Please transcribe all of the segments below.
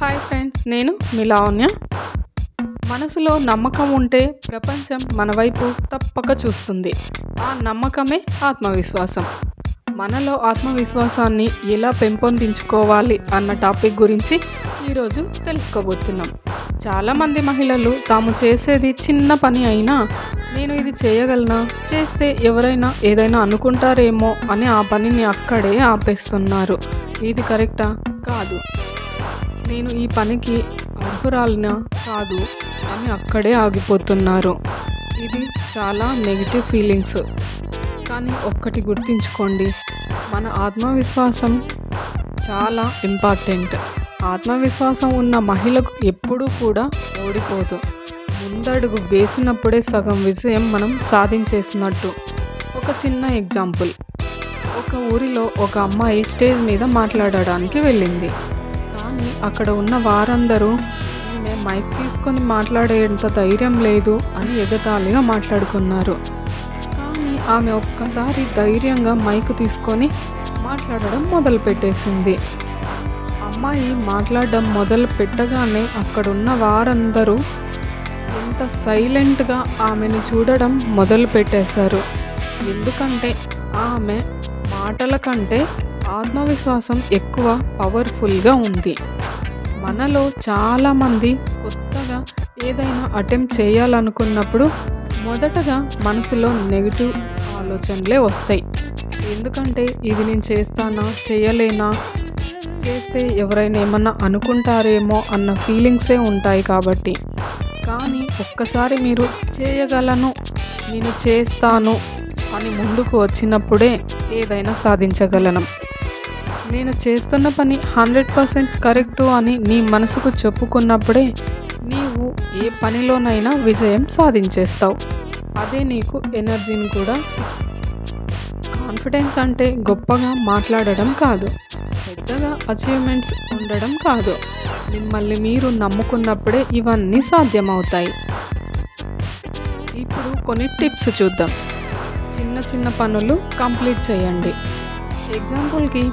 Hi friends నేను మీ లావణ్య. మనసులో నమ్మకం ఉంటే ప్రపంచం మన వైపు తప్పక చూస్తుంది. ఆ నమ్మకమే ఆత్మవిశ్వాసం. మనలో ఆత్మవిశ్వాసాన్ని ఎలా పెంపొందించుకోవాలి అన్న టాపిక్ గురించి ఈరోజు తెలుసుకోబోతున్నాం. చాలామంది మహిళలు తాము చేసేది చిన్న పని అయినా నేను ఇది చేయగలనా? చేస్తే ఎవరైనా ఏదైనా అనుకుంటారేమో అని ఆ పనిని అక్కడే ఆపేస్తున్నారు. ఇది కరెక్టా? కాదు. నేను ఈ పనికి అర్హురాలినా కాదు అని అక్కడే ఆగిపోతున్నారు. ఇది చాలా నెగిటివ్ ఫీలింగ్స్ కానీ ఒక్కటి గుర్తుంచుకోండి మన ఆత్మవిశ్వాసం చాలా ఇంపార్టెంట్ ఆత్మవిశ్వాసం ఉన్న మహిళకు ఎప్పుడూ కూడా ఓడిపోదు. ముందడుగు వేసినప్పుడే సగం విజయం మనం సాధించేసినట్టు. ఒక చిన్న ఎగ్జాంపుల్ ఒక ఊరిలో ఒక అమ్మాయి స్టేజ్ మీద మాట్లాడడానికి వెళ్ళింది. కానీ అక్కడ ఉన్న వారందరూ ఈమె మైక్ తీసుకొని మాట్లాడేంత ధైర్యం లేదు అని ఎగతాళిగా మాట్లాడుకున్నారు. కానీ ఆమె ఒక్కసారి ధైర్యంగా మైక్ తీసుకొని మాట్లాడడం మొదలు పెట్టేసింది అమ్మాయి మాట్లాడడం మొదలు పెట్టగానే అక్కడున్న వారందరూ ఎంత సైలెంట్గా ఆమెను చూడడం మొదలు పెట్టేశారు. ఎందుకంటే ఆమె మాటల కంటే ఆత్మవిశ్వాసం ఎక్కువ పవర్ఫుల్గా ఉంది. మనలో చాలామంది కొత్తగా ఏదైనా అటెంప్ట్ చేయాలనుకున్నప్పుడు మొదటగా మనసులో నెగిటివ్ ఆలోచనలే వస్తాయి. ఎందుకంటే ఇది నేను చేస్తానా చేయలేనా? చేస్తే ఎవరైనా ఏమన్నా అనుకుంటారేమో అన్న ఫీలింగ్సే ఉంటాయి కాబట్టి. కానీ ఒక్కసారి మీరు చేయగలను నేను చేస్తాను అని ముందుకు వచ్చినప్పుడే ఏదైనా సాధించగలను. నేను చేస్తున్న పని హండ్రెడ్ పర్సెంట్ కరెక్టు అని నీ మనసుకు చెప్పుకున్నప్పుడే నీవు ఏ పనిలోనైనా విజయం సాధించేస్తావు. అదే నీకు ఎనర్జీని కూడా. కాన్ఫిడెన్స్ అంటే గొప్పగా మాట్లాడడం కాదు. పెద్దగా అచీవ్మెంట్స్ ఉండడం కాదు. మిమ్మల్ని మీరు నమ్ముకున్నప్పుడే ఇవన్నీ సాధ్యమవుతాయి. ఇప్పుడు కొన్ని టిప్స్ చూద్దాం. చిన్న చిన్న పనులు కంప్లీట్ చేయండి. ఎగ్జాంపుల్కి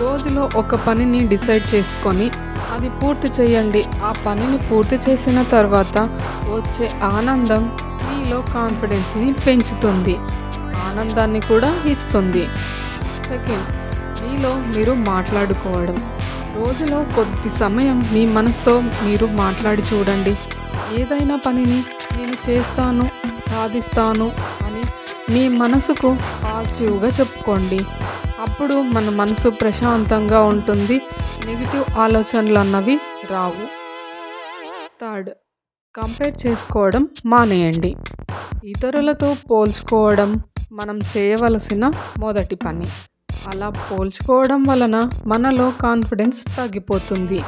రోజులో ఒక పనిని డిసైడ్ చేసుకొని అది పూర్తి చేయండి. ఆ పనిని పూర్తి చేసిన తర్వాత వచ్చే ఆనందం మీలో కాన్ఫిడెన్స్ని పెంచుతుంది. ఆనందాన్ని కూడా ఇస్తుంది. సెకండ్ మీలో మీరు మాట్లాడుకోవడం. రోజులో కొద్ది సమయం మీ మనసుతో మీరు మాట్లాడి చూడండి. ఏదైనా పనిని నేను చేస్తాను సాధిస్తాను అని మీ మనసుకు పాజిటివ్గా చెప్పుకోండి. అప్పుడు మన మనసు ప్రశాంతంగా ఉంటుంది. నెగిటివ్ ఆలోచనలు అన్నవి రావు. థర్డ్ కంపేర్ చేసుకోవడం మానేయండి. ఇతరులతో పోల్చుకోవడం మనం చేయవలసిన మొదటి పని. అలా పోల్చుకోవడం వలన మనలో కాన్ఫిడెన్స్ తగ్గిపోతుంది.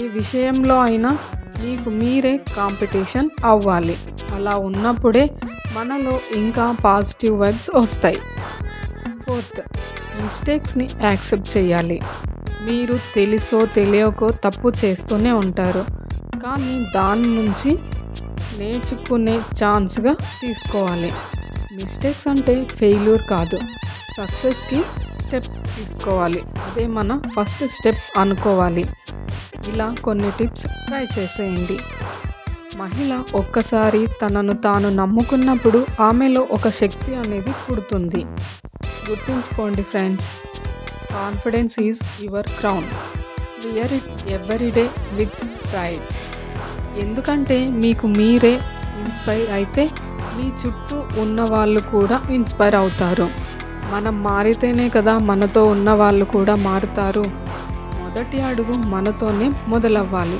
ఏ విషయంలో అయినా మీకు మీరే కాంపిటీషన్ అవ్వాలి. అలా ఉన్నప్పుడే మనలో ఇంకా పాజిటివ్ వైబ్స్ వస్తాయి. ఫోర్త్ మిస్టేక్స్ని యాక్సెప్ట్ చేయాలి. మీరు తెలుసో తెలియకో తప్పు చేస్తూనే ఉంటారు. కానీ దాని నుంచి నేర్చుకునే ఛాన్స్గా తీసుకోవాలి. మిస్టేక్స్ అంటే ఫెయిల్యూర్ కాదు. సక్సెస్కి స్టెప్ తీసుకోవాలి. అదే మన ఫస్ట్ స్టెప్ అనుకోవాలి. ఇలా కొన్ని టిప్స్ ట్రై చేసేయండి. మహిళ ఒక్కసారి తనను తాను నమ్ముకున్నప్పుడు ఆమెలో ఒక శక్తి అనేది పుడుతుంది. గుర్తుంచుకోండి friends confidence is your crown wear it every day with pride ఎందుకంటే మీకు మీరే ఇన్స్పైర్ అయితే మీ చుట్టూ ఉన్న వాళ్ళు కూడా ఇన్స్పైర్ అవుతారు. మనం మారితేనే కదా మనతో ఉన్న వాళ్ళు కూడా మారుతారు. మొదటి అడుగు మనతోనే మొదలవ్వాలి.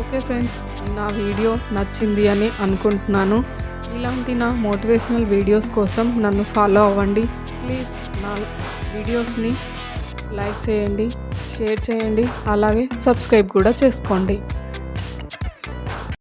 ఓకే ఫ్రెండ్స్ నా వీడియో నచ్చింది అని అనుకుంటున్నాను. ఇలాంటి నా మోటివేషనల్ వీడియోస్ కోసం నన్ను ఫాలో అవ్వండి. ప్లీజ్ నా వీడియోస్ని లైక్ చేయండి షేర్ చేయండి అలాగే సబ్స్క్రైబ్ కూడా చేసుకోండి.